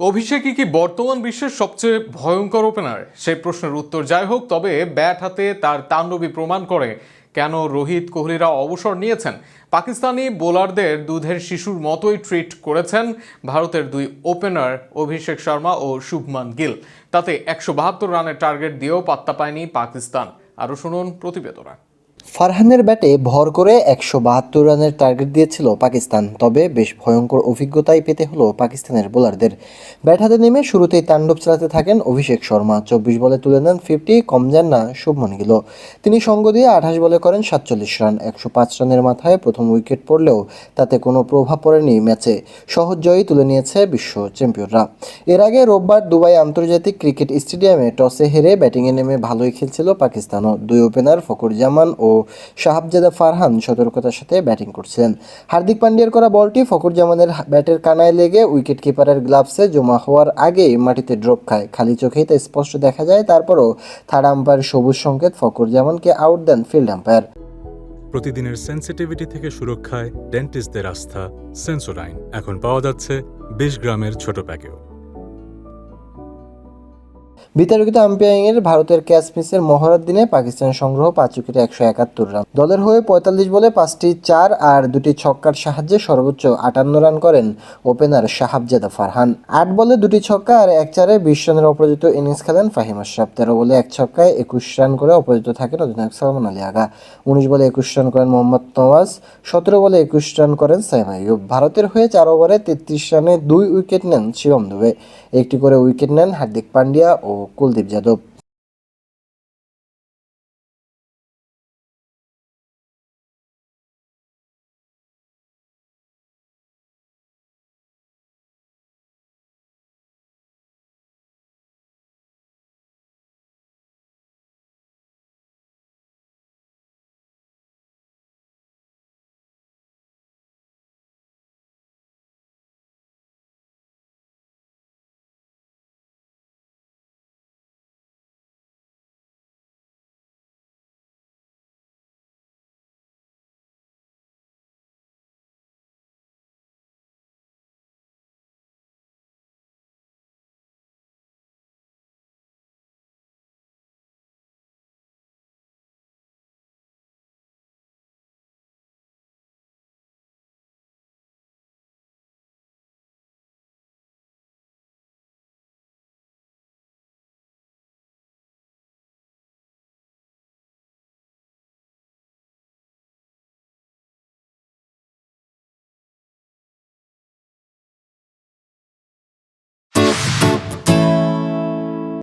অভিষেকই কি বর্তমান বিশ্বের সবচেয়ে ভয়ঙ্কর ওপেনার? সেই প্রশ্নের উত্তর যাই হোক, তবে ব্যাট হাতে তার তাণ্ডবী প্রমাণ করে কেন রোহিত কোহলিরা অবসর নিয়েছেন। পাকিস্তানি বোলারদের দুধের শিশুর মতোই ট্রিট করেছেন ভারতের দুই ওপেনার অভিষেক শর্মা ও শুভমান গিল। তাতে একশো বাহাত্তর রানের টার্গেট দিয়েও পাত্তা পায়নি পাকিস্তান। আরও শুনুন প্রতিবেদনা। ফারহানের ব্যাটে ভর করে একশো বাহাত্তর রানের টার্গেট দিয়েছিল পাকিস্তান, তবে বেশ ভয়ঙ্কর অভিজ্ঞতাই পেতে হলো পাকিস্তানের বোলারদের। ব্যাট হাতে নেমে শুরুতেই তাণ্ডব চালাতে থাকেন অভিষেক শর্মা, চব্বিশ বলে তুলে নেন ফিফটি, কম যান না শুভমন গিল। তিনি সঙ্গ দিয়ে আঠাশ বলে করেন সাতচল্লিশ রান, একশো পাঁচ রানের মাথায় প্রথম উইকেট পড়লেও তাতে কোনো প্রভাব পড়েনি ম্যাচে। সহজ জয়ই তুলে নিয়েছে বিশ্ব চ্যাম্পিয়নরা। এর আগে রোববার দুবাই আন্তর্জাতিক ক্রিকেট স্টেডিয়ামে টসে হেরে ব্যাটিংয়ে নেমে ভালোই খেলছিল পাকিস্তানও। দুই ওপেনার ফকর জামান ও শাহাবজাদা ফারহান সতর্কতার সাথে ব্যাটিং করছিলেন। হার্দিক পান্ডিয়ার করা বলটি ফকর জামানের ব্যাটের কানায় লেগে উইকেট কিপারের গ্লাভসে জমা হওয়ার আগেই মাটিতে ড্রপ খায়। খালি চোখেই তা স্পষ্ট দেখা যায়, তারপরও থার্ড আম্পায়ার সবুজ সংকেত ফকর জামানকে আউট দেন ফিল্ড আম্পায়ার। প্রতিদিনের সেন্সিটিভিটি থেকে সুরক্ষায় ডেন্টিস্টদের আস্থা সেন্সোডাইন। এখন পাওয়া যাচ্ছে বিশ গ্রামের ছোট প্যাকেও বিতর্কিত আম্পায়ারিংয়ের ভারতের ক্যাচ মিসের মহড়ার দিনে পাকিস্তান সংগ্রহ পাঁচ উইকেটে একশো একাত্তর রান। দলের হয়ে পঁয়তাল্লিশ বলে পাঁচটি চার আর দুটি ছক্কার সাহায্যে সর্বোচ্চ আটান্ন রান করেন ওপেনার শাহাবজাদা ফারহান। আট বলে দুটি ছক্কা আর এক চারে বিশ রানের অপরাজিত ইনিংস খেলেন ফাহিম আশরাফ। তেরো বলে এক ছক্কায় একুশ রান করে অপরাজিত থাকেন অধিনায়ক সালমান আলী আগা। উনিশ বলে একুশ রান করেন মোহাম্মদ নওয়াজ। সতেরো বলে একুশ রান করেন সাইম আইয়ুব। ভারতের হয়ে চার ওভারে তেত্রিশ রানে দুই উইকেট নেন শিবম দুবে। একটি করে উইকেট নেন হার্দিক পান্ডিয়া ও कुलदीप जादव